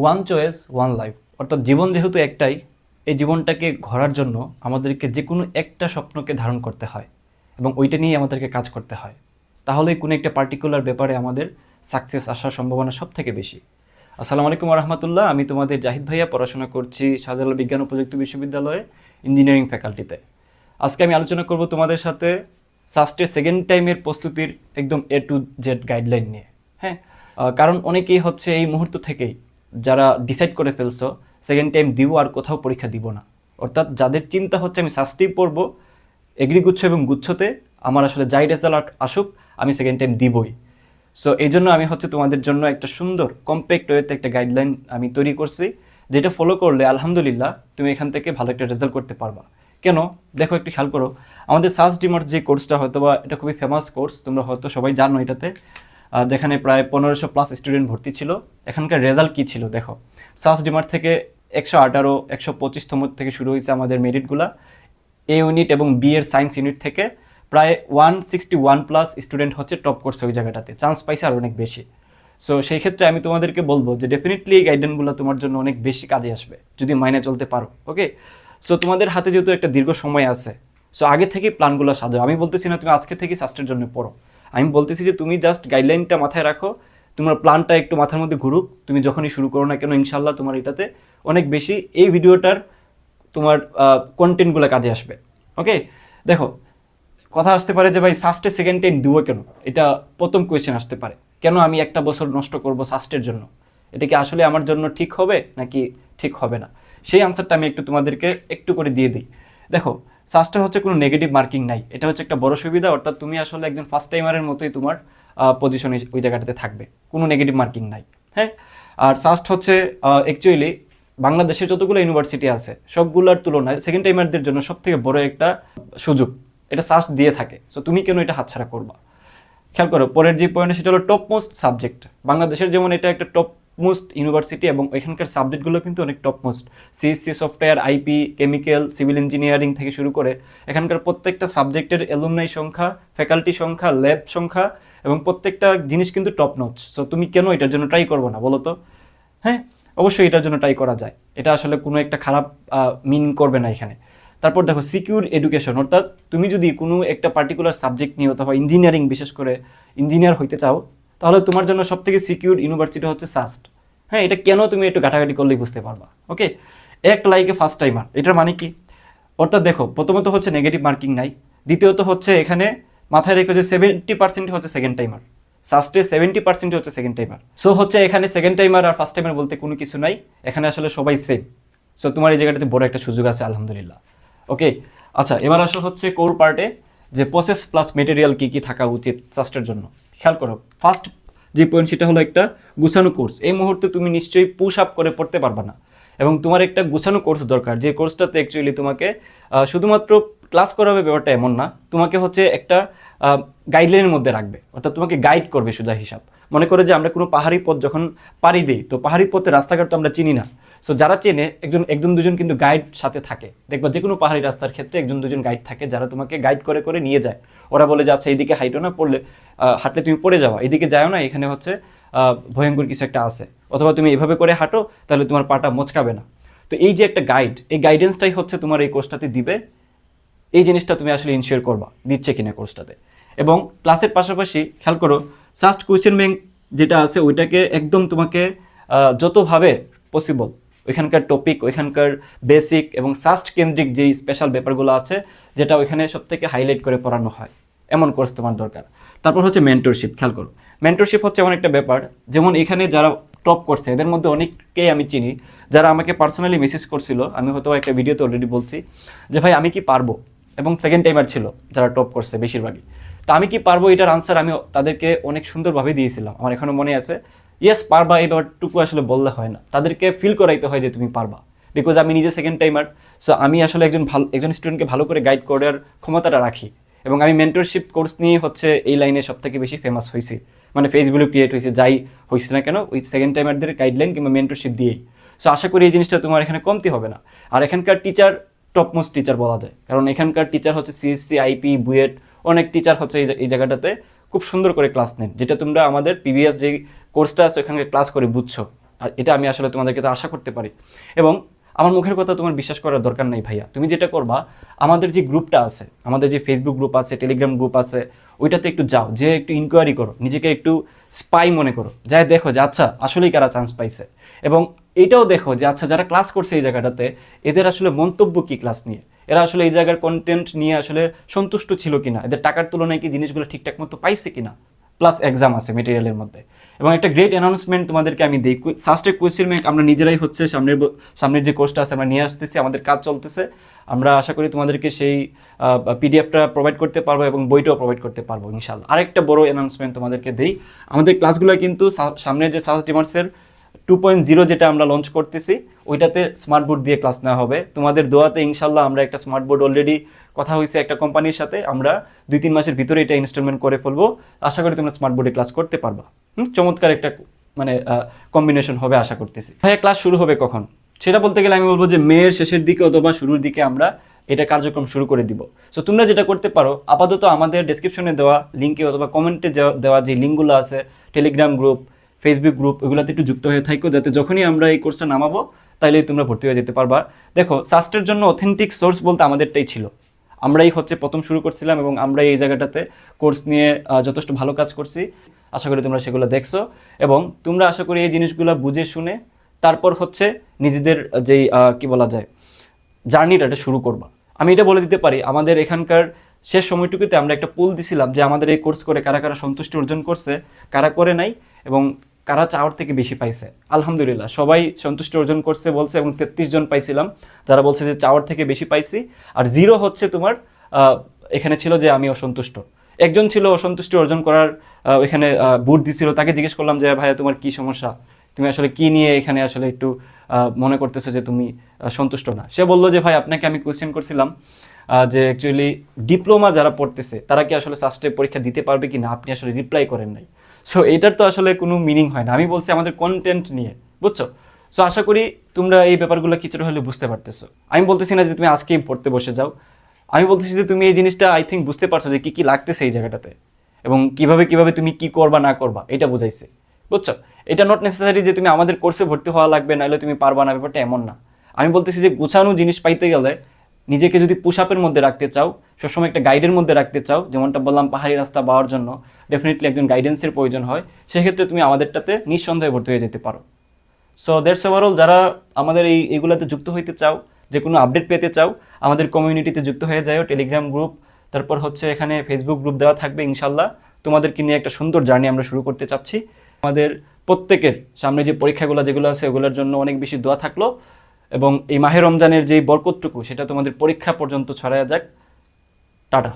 One choice one life অর্থাৎ জীবন যেহেতু একটাই, এই জীবনটাকে ঘরার জন্য আমাদেরকে যে কোনো একটা স্বপ্নকে ধারণ করতে হয় এবং ওইটা নিয়ে আমাদেরকে কাজ করতে হয়। তাহলেই কোনো একটা পার্টিকুলার ব্যাপারে আমাদের সাকসেস আসার সম্ভাবনা সব থেকে বেশি। আসসালামু আলাইকুম রহমতুল্লাহ আমি তোমাদের জাহিদ ভাইয়া, পড়াশোনা করছি শাহজালাল বিজ্ঞান ও প্রযুক্তি বিশ্ববিদ্যালয়ে ইঞ্জিনিয়ারিং ফ্যাকাল্টিতে আজকে আমি আলোচনা করব তোমাদের সাথে সাস্টের সেকেন্ড টাইমের প্রস্তুতির একদম এ টু জেড গাইডলাইন নিয়ে। হ্যাঁ? কারণ অনেকেই হচ্ছে এই মুহূর্ত থেকেই যারা ডিসাইড করে ফেলছো সেকেন্ড টাইম দিব আর কোথাও পরীক্ষা দিব না। অর্থাৎ যাদের চিন্তা হচ্ছে আমি সাস্টেই পড়ব, এগ্রিগুচ্ছ এবং গুচ্ছতে আমার আসলে যাই রেজাল্ট আসুক, আমি সেকেন্ড টাইম দিবই। সো এই জন্য আমি হচ্ছে তোমাদের জন্য একটা সুন্দর কম্প্যাক্ট ওয়েতে একটা গাইডলাইন আমি তৈরি করছি, যেটা ফলো করলে আলহামদুলিল্লাহ তুমি এখান থেকে ভালো একটা রেজাল্ট করতে পারবা। কেন? দেখো একটু খেয়াল করো, আমাদের সাস ডিমার যে কোর্সটা হয়তো বা এটা খুবই ফেমাস কোর্স তোমরা হয়তো সবাই জানো এটাতে। যেখানে প্রায় পনেরোশো প্লাস স্টুডেন্ট ভর্তি ছিল। এখানকার রেজাল্ট কী ছিল দেখো। সাস ডিমার্ট থেকে একশো আঠারো, একশো পঁচিশতম থেকে শুরু হয়েছে আমাদের মেরিটগুলা এ ইউনিট এবং বি এর সায়েন্স ইউনিট থেকে প্রায় one sixty one plus student হচ্ছে টপ করছে ওই জায়গাটাতে। চান্স পাইছে আর অনেক বেশি। সো সেই ক্ষেত্রে আমি তোমাদেরকে বলব যে ডেফিনেটলি এই গাইডলাইনগুলো তোমার জন্য অনেক বেশি কাজে আসবে, যদি মাইনে চলতে পারো ওকে সো তোমাদের হাতে যেহেতু একটা দীর্ঘ সময় আছে সো আগে থেকেই প্ল্যানগুলো সাজাও। আমি বলতেছি না তুমি আজকে থেকে সাস্টের জন্য পড়ো। আমি বলতেছি যে তুমি জাস্ট গাইডলাইনটা মাথায় রাখো, তোমার প্ল্যানটা একটু মাথার মধ্যে ঘুরুক, তুমি যখনই শুরু করো না কেন ইনশাল্লাহ তোমার এটাতে অনেক বেশি এই ভিডিওটার তোমার কন্টেন্টগুলো কাজে আসবে। ওকে দেখো, কথা আসতে পারে যে ভাই সাস্টে সেকেন্ড টাইম দিব কেন? এটা প্রথম কোয়েশ্চেন আসতে পারে। কেন আমি একটা বছর নষ্ট করব সাস্টের জন্য? এটা কি আসলে আমার জন্য ঠিক হবে নাকি ঠিক হবে না? সেই আনসারটা আমি একটু তোমাদেরকে একটু করে দিয়ে দিই। দেখো সাস্টে হচ্ছে কোনো নেগেটিভ মার্কিং নাই। এটা হচ্ছে একটা বড় সুবিধা, অর্থাৎ তুমি আসলে একজন ফার্স্ট টাইমারের মতোই তোমার পজিশন ওই জায়গাটাতে থাকবে। কোনো নেগেটিভ মার্কিং নাই হ্যাঁ? আর সাস্ট হচ্ছে অ্যাকচুয়ালি বাংলাদেশে যতগুলো ইউনিভার্সিটি আছে, সবগুলোর তুলনায় সেকেন্ড টাইমারদের জন্য সব থেকে বড় একটা সুযোগ। এটা সাস্ট দিয়ে থাকে। সো তুমি কেন এটা হাতছাড়া করবা? খেয়াল করো, পরের যে পয়েন্ট সেটা হলো টপ মোস্ট সাবজেক্ট বাংলাদেশের যেমন এটা একটা টপ মোস্ট ইউনিভার্সিটি এবং এখানকার সাবজেক্টগুলো কিন্তু অনেক top most CSC software IP chemical civil engineering থেকে শুরু করে এখানকার প্রত্যেকটা সাবজেক্টের এলুমনাই সংখ্যা ফ্যাকাল্টি সংখ্যা ল্যাব সংখ্যা এবং প্রত্যেকটা জিনিস কিন্তু টপ নচ সো তুমি কেন এটার জন্য ট্রাই করব না বলো তো? হ্যাঁ অবশ্যই এটার জন্য ট্রাই করা যায়। এটা আসলে কোনো একটা খারাপ মিন করবে না এখানে। তারপর দেখো সিকিউর এডুকেশন অর্থাৎ তুমি যদি কোনো একটা পার্টিকুলার সাবজেক্ট নিয়ে অথবা ইঞ্জিনিয়ারিং বিশেষ করে ইঞ্জিনিয়ার হইতে চাও তাহলে তোমার জন্য সব থেকে সিকিউর ইউনিভার্সিটি হচ্ছে সাস্ট হ্যাঁ এটা কেন তুমি একটু ঘাটাঘাটি করলেই বুঝতে পারবা? ওকে এক লাইকে ফার্স্ট টাইমার এটার মানে কি? অর্থাৎ দেখো, প্রথমত হচ্ছে নেগেটিভ মার্কিং নাই, দ্বিতীয়ত হচ্ছে এখানে মাথায় রেখে যে সেভেন্টি পার্সেন্ট হচ্ছে সেকেন্ড টাইমার সাস্টে সেভেন্টি পার্সেন্ট হচ্ছে সেকেন্ড টাইমার সো হচ্ছে এখানে সেকেন্ড টাইমার আর ফার্স্ট টাইমার বলতে কোনো কিছু নাই, এখানে আসলে সবাই সেম সো তোমার এই জায়গাটাতে বড় একটা সুযোগ আছে, আলহামদুলিল্লাহ। ওকে আচ্ছা এবার আসলে হচ্ছে কোর পার্টে যে প্রসেস প্লাস মেটেরিয়াল কী কী থাকা উচিত সাস্টের জন্য। খেয়াল করো ফার্স্ট যে পয়েন্ট সেটা হলো একটা গুছানো কোর্স এই মুহূর্তে তুমি নিশ্চয়ই পুশ আপ করে পড়তে পারবা না। এবং তোমার একটা গুছানো কোর্স দরকার, যে কোর্সটাতে অ্যাকচুয়ালি তোমাকে শুধুমাত্র ক্লাস করাবে ব্যাপারটা এমন না, তোমাকে হচ্ছে একটা গাইডলাইনের মধ্যে রাখবে। অর্থাৎ তোমাকে গাইড করবে সোজা হিসাব। মনে করে যে আমরা কোনো পাহাড়ি পথ যখন পাড়ি দিই, তো পাহাড়ি পথে রাস্তাঘাট তো আমরা চিনি না। সো যারা চেনে, একজন একজন দুজন কিন্তু গাইড সাথে থাকে। দেখবা যে কোনো পাহাড়ি রাস্তার ক্ষেত্রে একজন দুজন গাইড থাকে, যারা তোমাকে গাইড করে করে নিয়ে যায়। ওরা বলে যে আচ্ছা এইদিকে হাইটো না, পড়লে হাঁটলে তুমি পড়ে যাওয়া এদিকে যাও না, এখানে হচ্ছে ভয়ঙ্কর কিছু একটা আছে। অথবা তুমি এভাবে করে হাঁটো, তাহলে তোমার পাটা মচকাবে না। তো এই যে একটা গাইড এই গাইডেন্সটাই হচ্ছে তোমার এই কোর্সটাতে দিবে। এই জিনিসটা তুমি আসলে ইনশিওর করবা, দিচ্ছে কিনা কোর্সটাতে এবং ক্লাসের পাশাপাশি খেয়াল করো জাস্ট কোয়েশ্চেন ব্যাংক যেটা আছে, ওইটাকে একদম তোমাকে যতভাবে পসিবল ওইখানকার টপিক ওইখানকার বেসিক এবং সাস্ট কেন্দ্রিক যেই স্পেশাল ব্যাপারগুলো আছে, যেটা ওইখানে সব থেকে হাইলাইট করে পড়ানো হয়। এমন কোর্স তোমার দরকার। তারপর হচ্ছে মেন্টরশিপ খেয়াল করো। মেন্টরশিপ হচ্ছে এমন একটা ব্যাপার, যেমন এখানে যারা টপ করছে এদের মধ্যে অনেককেই আমি চিনি, যারা আমাকে পার্সোনালি মেসেজ করছিল, আমি হয়তো একটা ভিডিওতে অলরেডি বলছি, যে ভাই আমি কি পারব? এবং সেকেন্ড টাইমার ছিল, যারা টপ করছে বেশিরভাগই। তা আমি কি পারব? এটার আনসার আমি তাদেরকে অনেক সুন্দরভাবে দিয়েছিলাম। আমার এখনও মনে আছে। ইয়েস পারবা এই ব্যাপারটুকু আসলে বললে হয় না। তাদেরকে ফিল করাইতে হয় যে তুমি পারবা। বিকজ আমি নিজে সেকেন্ড টাইমার সো আমি আসলে একজন ভালো, একজন স্টুডেন্টকে ভালো করে গাইড করার ক্ষমতাটা রাখি। এবং আমি মেন্টরশিপ কোর্স নিয়ে হচ্ছে এই লাইনে সব থেকে বেশি ফেমাস হয়েছি মানে ফেসবুকে ক্রিয়েট হয়েছে যাই হয়েছে না কেন, ওই সেকেন্ড টাইমারদের গাইডলাইন কিংবা মেন্টরশিপ দিয়েই। সো আশা করি এই জিনিসটা তোমার এখানে কমতি হবে না। আর এখানকার টিচার টপ মোস্ট টিচার বলা যায়। কারণ এখানকার টিচার হচ্ছে সিএসসি আইপি বুয়েট অনেক টিচার হচ্ছে এই জায়গাটাতে খুব সুন্দর করে ক্লাস নেন। যেটা তোমরা আমাদের প্রিভিয়াস যে কোর্সটা আছে ওখানে ক্লাস করে বুঝছ। আর এটা আমি আসলে তোমাদের কাছে আশা করতে পারি। এবং আমার মুখের কথা তোমার বিশ্বাস করার দরকার নেই ভাইয়া। তুমি যেটা করবা, আমাদের যে গ্রুপটা আছে, আমাদের যে ফেসবুক গ্রুপ আছে টেলিগ্রাম গ্রুপ আছে, ওইটাতে একটু যাও যে একটু ইনকোয়ারি করো, নিজেকে একটু স্পাই মনে করো। যাই দেখো যে আচ্ছা আসলেই কারা চান্স পাইছে। এবং এটাও দেখো যে আচ্ছা যারা ক্লাস করছে এই জায়গাটাতে, এদের আসলে মন্তব্য কি ক্লাস নিয়ে? এরা আসলে এই জায়গার কন্টেন্ট নিয়ে আসলে সন্তুষ্ট ছিল কিনা? এদের টাকার তুলনায় কি জিনিসগুলো ঠিকঠাক মতো পাইছে কিনা? প্লাস এক্সাম আছে মেটেরিয়ালের মধ্যে। এবং একটা গ্রেট অ্যানাউন্সমেন্ট তোমাদেরকে আমি দিই। সাস্টে কোয়েশ্চেন ব্যাংক আমরা নিজেরাই হচ্ছে সামনের সামনের যে কোর্সটা আছে আমরা নিয়ে আসতেছি, আমাদের কাজ চলতেছে। আমরা আশা করি তোমাদেরকে সেই পিডিএফটা প্রোভাইড করতে পারব এবং বইটাও প্রোভাইড করতে পারব ইনশাল্লাহ আরেকটা বড় অ্যানাউন্সমেন্ট তোমাদেরকে দিই। আমাদের ক্লাসগুলো কিন্তু সামনে সামনের যে সাস ডিমার্সের টু পয়েন্ট জিরো যেটা আমরা লঞ্চ করতেছি, ওইটাতে স্মার্ট বোর্ড দিয়ে ক্লাস নেওয়া হবে। তোমাদের দোয়াতে ইনশাল্লাহ আমরা একটা স্মার্ট বোর্ড অলরেডি কথা হয়েছে একটা কোম্পানির সাথে, আমরা দুই তিন মাসের ভিতরে এটা ইনস্টলমেন্ট করে ফেলব। আশা করি তোমরা স্মার্ট বোর্ডে ক্লাস করতে পারবা। চমৎকার একটা মানে কম্বিনেশন হবে আশা করতেছি। ভাইয়া ক্লাস শুরু হবে কখন? সেটা বলতে গেলে আমি বলব যে মেয়ের শেষের দিকে অথবা শুরুর দিকে আমরা এটা কার্যক্রম শুরু করে দিব। সো তোমরা যেটা করতে পারো, আপাতত আমাদের ডেসক্রিপশনে দেওয়া লিঙ্কে অথবা কমেন্টে দেওয়া যে লিঙ্কগুলো আছে টেলিগ্রাম গ্রুপ ফেসবুক গ্রুপ এগুলোতে একটু যুক্ত হয়ে থাকো, যাতে যখনই আমরা এই কোর্সটা নামাবো, তাইলেই তোমরা ভর্তি হয়ে যেতে পারবা। দেখো সাস্টের জন্য অথেন্টিক সোর্স বলতে আমাদেরটাই ছিল। আমরাই হচ্ছে প্রথম শুরু করছিলাম এবং আমরাই এই জায়গাটাতে কোর্স নিয়ে যথেষ্ট ভালো কাজ করছি। আশা করি তোমরা সেগুলো দেখছ। এবং তোমরা আশা করি এই জিনিসগুলো বুঝে শুনে তারপর হচ্ছে নিজেদের যেই কি বলা যায় জার্নিটা এটা শুরু করবা। আমি এটা বলে দিতে পারি, আমাদের এখানকার শেষ সময়টুকুতে আমরা একটা পুল দিছিলাম যে আমাদের এই কোর্স করে কারা কারা সন্তুষ্টি অর্জন করছে, কারা করে নাই এবং কারা চাওয়ার থেকে বেশি পাইছে। আলহামদুলিল্লাহ, সবাই সন্তুষ্টি অর্জন করছে বলছে এবং তেত্রিশ জন পাইছিলাম, যারা বলছে যে চাওয়ার থেকে বেশি পাইছি। আর জিরো হচ্ছে তোমার এখানে ছিল যে আমি অসন্তুষ্ট। একজন ছিল অসন্তুষ্টি অর্জন করার এখানে বুট দিছিল, তাকে জিজ্ঞেস করলাম যে ভাইয়া তোমার কি সমস্যা? তুমি আসলে কি নিয়ে এখানে আসলে একটু মনে করতেছো যে তুমি সন্তুষ্ট না? সে বলল যে, ভাই, আপনাকে আমি কোয়েশ্চেন করছিলাম যে অ্যাকচুয়ালি ডিপ্লোমা যারা পড়তেছে, তারা কি আসলে সাস্টে পরীক্ষা দিতে পারবে কি না আপনি আসলে রিপ্লাই করেন নাই। সো এটার তো আসলে কোনো মিনিং হয় না। আমি বলছি আমাদের কন্টেন্ট নিয়ে, বুঝছ? সো আশা করি তোমরা এই ব্যাপারগুলো কিছুটা হলে বুঝতে পারতেছো। আমি বলতেছি না যে তুমি আজকেই পড়তে বসে যাও। আমি বলতেছি যে তুমি এই জিনিসটা আই থিঙ্ক বুঝতে পারছ যে কি কি লাগতেছে এই জায়গাটাতে এবং কীভাবে কীভাবে তুমি কি করবা, না করবা, এটা বুঝাইছে। বুঝছ? এটা নট নেসেসারি যে তুমি আমাদের কোর্সে ভর্তি হওয়া লাগবে, নাহলে তুমি পারবা না, ব্যাপারটা এমন না। আমি বলতেছি যে গুছানো জিনিস পাইতে গেলে নিজেকে যদি পুশ আপের মধ্যে রাখতে চাও, সবসময় একটা গাইডের মধ্যে রাখতে চাও, যেমনটা বললাম পাহাড়ি রাস্তা পাওয়ার জন্য ডেফিনেটলি একজন গাইডেন্সের প্রয়োজন হয়। সেক্ষেত্রে তুমি আমাদেরটাতে নিঃসন্দেহে ভর্তি হয়ে যেতে পারো। সো দ্যাটস ওভারঅল যারা আমাদের এই এগুলাতে যুক্ত হইতে চাও যে কোনো আপডেট পেতে চাও, আমাদের কমিউনিটিতে যুক্ত হয়ে যাও টেলিগ্রাম গ্রুপ তারপর হচ্ছে এখানে ফেসবুক গ্রুপ দেওয়া থাকবে ইনশাল্লাহ। তোমাদেরকে নিয়ে একটা সুন্দর জার্নি আমরা শুরু করতে চাচ্ছি। আমাদের প্রত্যেকের সামনে যে পরীক্ষাগুলো যেগুলো আছে ওগুলোর জন্য অনেক বেশি দোয়া থাকল। এবং এই মাহে রমজানের যেই বরকতটুকু, সেটা তোমাদের পরীক্ষা পর্যন্ত ছড়ায় যাক। টাটা।